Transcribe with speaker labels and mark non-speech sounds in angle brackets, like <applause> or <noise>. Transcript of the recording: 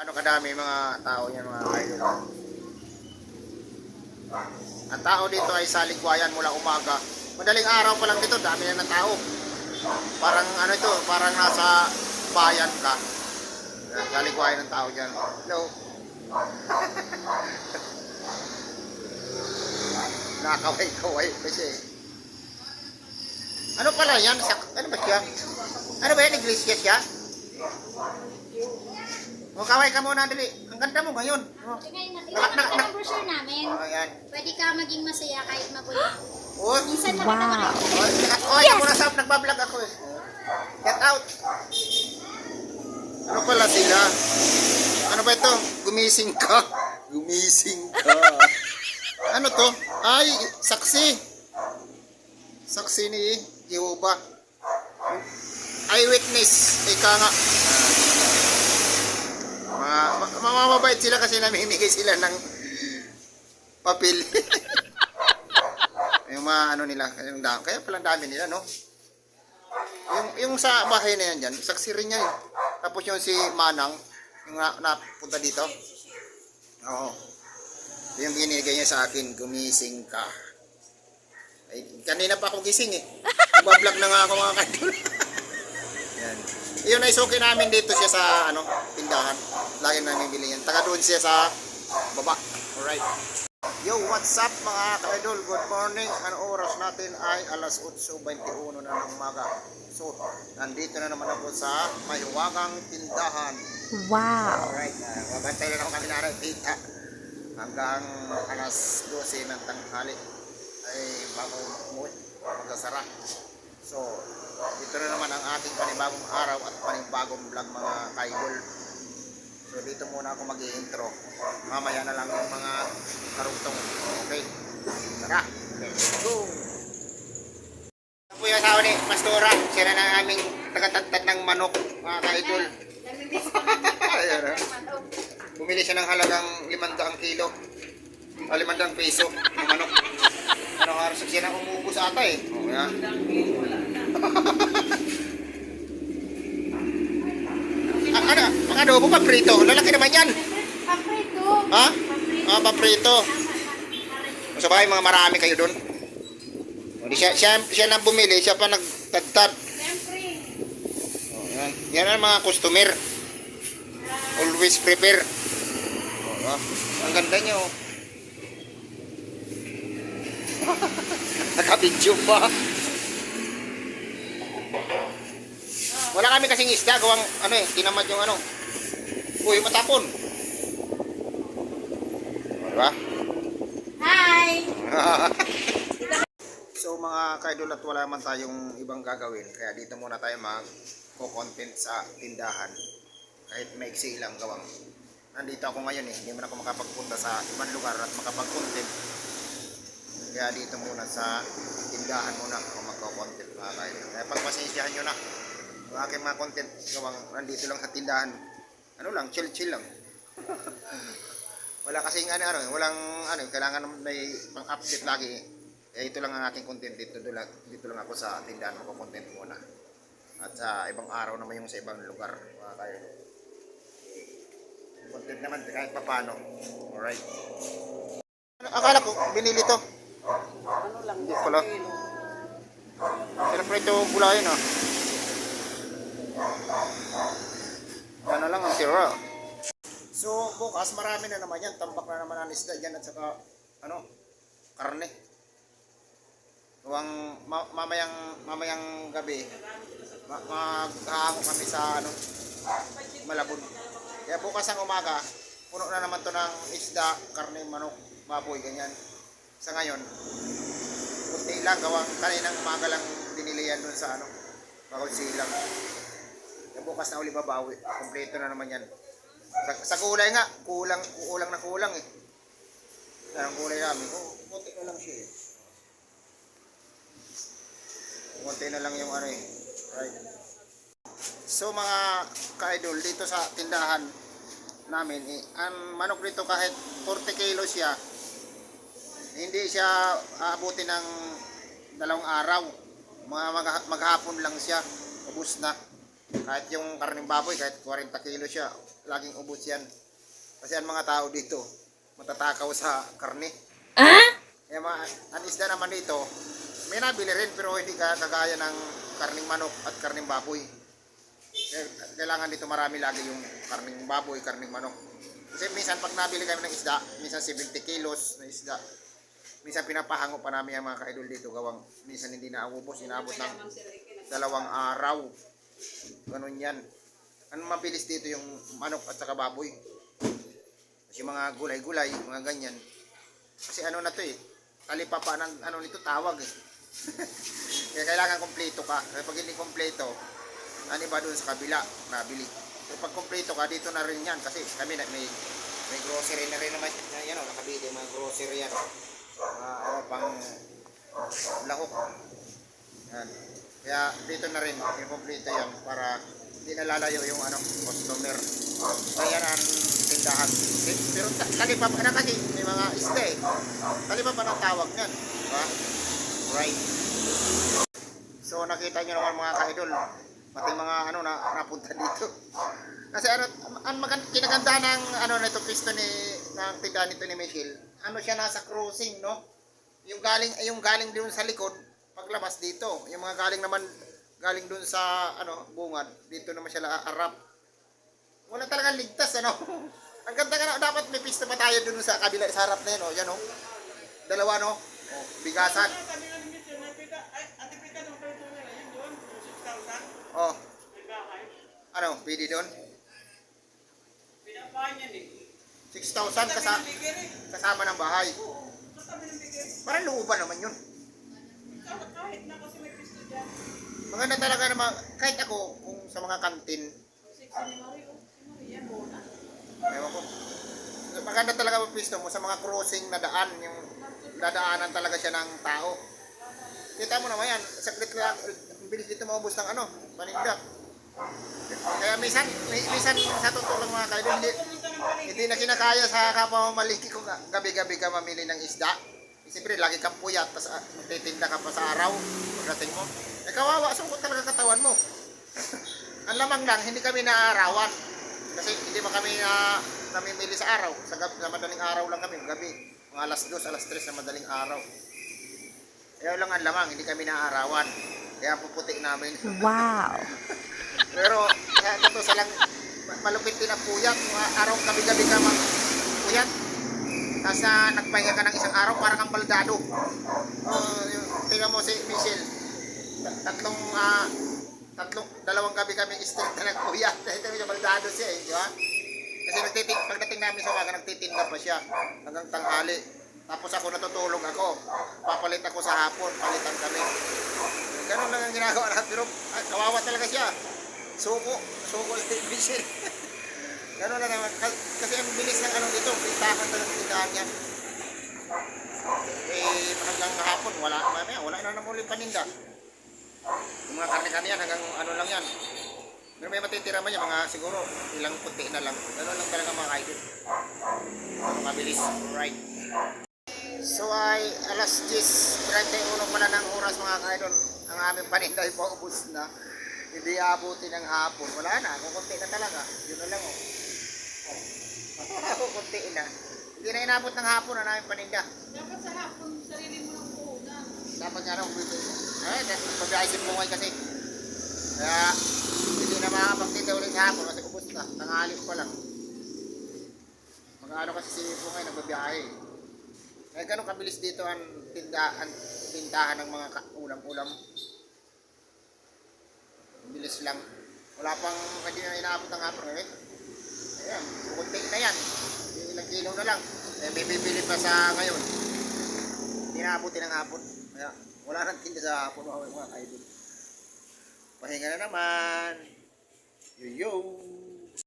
Speaker 1: Ano kadami mga tao yan mga idol. Ang tao dito ay sa mula umaga. Madaling araw pa lang dito, dami na ng tao. Parang ano ito, parang nasa bayan ka. Sa Ligwayan ng tao dyan. Hello. <laughs> Nakaway-kaway kasi. Ano pala yan? Ano ba siya? Ano ba yan? Iglesia siya? O, kaway ka muna, dali. Ang ganda mo ngayon. Oh.
Speaker 2: Tingnan natin.
Speaker 1: Nak- nak-
Speaker 2: Ito
Speaker 1: nak-
Speaker 2: ang brochure namin.
Speaker 1: Oh, ayan.
Speaker 2: Pwede ka maging masaya kahit magulo.
Speaker 1: Oh,
Speaker 2: Minsan lang
Speaker 3: Wow.
Speaker 2: naman
Speaker 1: Oh, yes. oh, yes. muna sa nagbablog ako eh. Get out. Ano pala sila? Ano ba ito? Gumising ka. <laughs> Gumising ka. <laughs> ano to? Ay, saksi. Saksi ni Jehovah. Eyewitness. Ika nga. Ah. Ma ma mamabait sila kasi namimigay sila ng papel. <laughs> yung mga ano nila, yung dami. Kaya pala dami nila, no? Yung, yung sa bahay na yan dyan, saksi rin yan. eh. Tapos yung si Manang, yung na, napunta dito. Oo. Yung binigay niya sa akin, gumising ka. Ay, kanina pa ako gising eh. <laughs> Bablog na nga ako mga kadul. Yun ay suki namin dito siya sa ano, tindahan. Lagi namin bili yan. Taga doon siya sa baba. Alright. Yo, what's up mga ka-idol? Good morning. Ang oras natin ay alas 8.21 na ng umaga. So, nandito na naman ako sa mahiwagang tindahan.
Speaker 3: Wow.
Speaker 1: Alright, uh, mabantay na ako kami nakakita. Hanggang alas 12 ng tanghali ay bago umuwi, magsasara. So, dito na naman ang ating panibagong araw at panibagong vlog mga kaidol. So, dito muna ako mag intro Mamaya na lang yung mga karugtong. Okay? Tara, let's go! Ito po yung asawa ni Pastora. Siya na ang aming tagatagtad ng manok, mga kaidol. Ayan, ah. Bumili siya ng halagang 500 kilo. O 500 peso ng manok. Ano oras siya na umuubos ata eh. O yan. <laughs> ah, ano? Ang adobo pa prito. Lalaki naman yan.
Speaker 2: Paprito.
Speaker 1: Ha? Ah, paprito. Sa bahay mga marami kayo doon. O, di siya, siya, siya na bumili, siya pa nagtagtad.
Speaker 2: Siyempre.
Speaker 1: O, yan. Yan ang mga customer. Always prepare. O, ah. Ang ganda niya <laughs> oh. Nakabidyo pa. Wala kami kasing isda, gawang ano eh, tinamad yung ano. Uy, matapon. Diba?
Speaker 2: Hi! <laughs>
Speaker 1: so mga kaidol at wala man tayong ibang gagawin, kaya dito muna tayo mag-content sa tindahan. Kahit maiksi lang gawang. Nandito ako ngayon eh, hindi man ako makapagpunta sa ibang lugar at makapag-content. Kaya dito muna sa tindahan muna ako magko-content mga kaidol. Kaya pagpasensyahan nyo na. Yung aking mga content gawang nandito lang sa tindahan. Ano lang, chill-chill lang. <laughs> Wala kasing ano, ano, walang ano, kailangan may pang-update lagi. Eh, ito lang ang aking content dito, dito lang, ako sa tindahan ko content muna. At sa ibang araw naman yung sa ibang lugar, mga kayo. Content naman kahit papano. Alright. Akala ko, binili to.
Speaker 4: Ano
Speaker 1: pala. Sarap na ito bulayan ah. Yan lang ang tira. So, bukas marami na naman yan. Tambak na naman ang isda dyan at saka, ano, karne. Huwag ma- mamayang, mamayang gabi, ma- maghahango kami sa, ano, malabon. Kaya bukas ang umaga, puno na naman to ng isda, karne, manok, baboy, ganyan. Sa ngayon, kunti lang, gawang kaninang umaga lang dinili yan dun sa, ano, bawal silang. Kaya bukas na uli babawi. Kompleto na naman yan. Sa, sa kulay nga, kulang, kulang na kulang eh. Ang kulay namin. Oh, konti na lang siya eh. Konti na lang yung ano eh. Right. So mga ka-idol, dito sa tindahan namin, eh, ang manok dito kahit 40 kilo siya, hindi siya aabutin ng dalawang araw. Mga mag- maghapon lang siya, ubus na. Kahit yung karning baboy, kahit 40 kilo siya, laging ubos yan. Kasi ang mga tao dito, matatakaw sa karne. Kaya mga, ang isda naman dito, may nabili rin pero hindi ka kagaya ng karning manok at karning baboy. Kaya Kailangan dito marami lagi yung karning baboy, karning manok. Kasi minsan pag nabili kami ng isda, minsan 70 kilos na isda, minsan pinapahango pa namin ang mga kaidol dito gawang minsan hindi naubos, inabot ng dalawang araw. Ganun yan. Ano mabilis dito yung manok at saka baboy. Kasi mga gulay-gulay, mga ganyan. Kasi ano na to eh, talipapa ng ano nito tawag eh. <laughs> Kaya kailangan kompleto ka. Kaya pag hindi kompleto, ano ba doon sa kabila, nabili. So pag kompleto ka, dito na rin yan. Kasi kami na, may, may grocery na rin naman. Yan o, nakabili mga grocery yan. Mga ano pang lahok. Yan. Kaya dito na rin, yung kompleto yan para hindi nalalayo yung ano, customer. Kaya ang tindahan. Eh, Pero talipapa na kasi may mga isda eh. Talipapa na tawag yan. Diba? Right. So nakita nyo naman mga ka-idol, pati mga ano na napunta dito. Kasi ano, ang magand kinaganda ng ano nito pisto ni ng tindahan nito ni Michelle. Ano siya nasa cruising, no? Yung galing ay yung galing doon sa likod, paglabas dito. Yung mga galing naman galing doon sa ano, bungad, dito naman siya arap. Wala talagang ligtas ano. <laughs> ang ganda ka na, dapat may pista pa tayo doon sa kabila sa harap na yun, oh. Yan oh. Dalawa no. Oh, bigasan. Oh. Ano, pwede doon? 6,000 kasa kasama ng bahay. Parang luuban naman yun. Maganda talaga naman, kahit ako, kung sa mga kantin, ewan ko, maganda talaga ang pisto mo sa mga crossing na daan, yung dadaanan talaga siya ng tao. Kita mo naman yan, saglit lang, ang bilis dito maubos ng ano, paninda. Kaya minsan, mi- minsan sa totoo lang mga kaidol, hindi, hindi na kinakaya sa kapwa mo maliki kung gabi-gabi ka mamili ng isda. Siyempre, lagi kang puyat, tapos ah, magtitinda ka pa sa araw, pagdating mo. Eh, kawawa, sungkot talaga katawan mo. <laughs> Ang lamang lang, hindi kami naaarawan. Kasi hindi ba kami na namimili sa araw. Sa, gab- sa madaling araw lang kami, gabi. Mga alas 2, alas 3 na madaling araw. Kaya lang ang lamang, hindi kami naaarawan. Kaya puputi namin.
Speaker 3: Wow. <laughs>
Speaker 1: Pero sa totoo sa lang ma- malupit din ang puyat. Mga araw gabi-gabi ka mag puyat. Tapos na nagpahinga ka ng isang araw para kang baldado. Uh, tingnan mo si Michelle. Ta- Tatlong ah, tatlong dalawang gabi kami straight na nagpuyat. Kami na baldado siya eh, di ba? Kasi nagtiting, pagdating namin sa umaga, nagtitinda pa siya hanggang tanghali. Tapos ako natutulog ako. Papalit ako sa hapon, palitan kami. Ganun lang ang ginagawa natin. Pero ay, kawawa talaga siya. Suko. Suko si Michelle. Ganun lang naman. Ka- Kasi ang bilis ng ano dito. Pintahan talaga tindahan niya. Eh, hanggang hapon, wala, mamaya, wala na naman ulit paninda. Yung mga karne-karne yan, hanggang ano lang yan. Pero may matitira man yan, mga siguro ilang puti na lang. Ganun lang talaga mga kaidol. Mabilis. Right. So ay alas 10.31 pala ng oras mga kaidol. Ang aming paninda ay paubos na. Hindi abutin ng hapon. Wala na, kukunti na talaga. Yun na lang oh. <laughs> kukunti na. Hindi na inabot ng hapon ang aming paninda.
Speaker 2: Dapat sa hapon, sarili mo ng puhunan.
Speaker 1: Dapat nga raw bibili. Ay, pag si Pungay kasi. Kaya hindi na makapagtinda ulit sa hapon kasi ubos na. Tanghali pa lang. Mag-ano kasi si Pungay nagbabiyahe. Kaya ganun kabilis dito ang tindahan, tindahan ng mga ulam-ulam. Bilis lang. Wala pang hindi na inaabot ng hapon. Eh. Ayan, kukunti na yan. Ilang kilo na lang. Eh, bibili pa sa ngayon. Hindi naabutin ng hapon. Kaya wala nang tinda sa hapon mga mga kaidol. Pahinga na naman. Yo yo.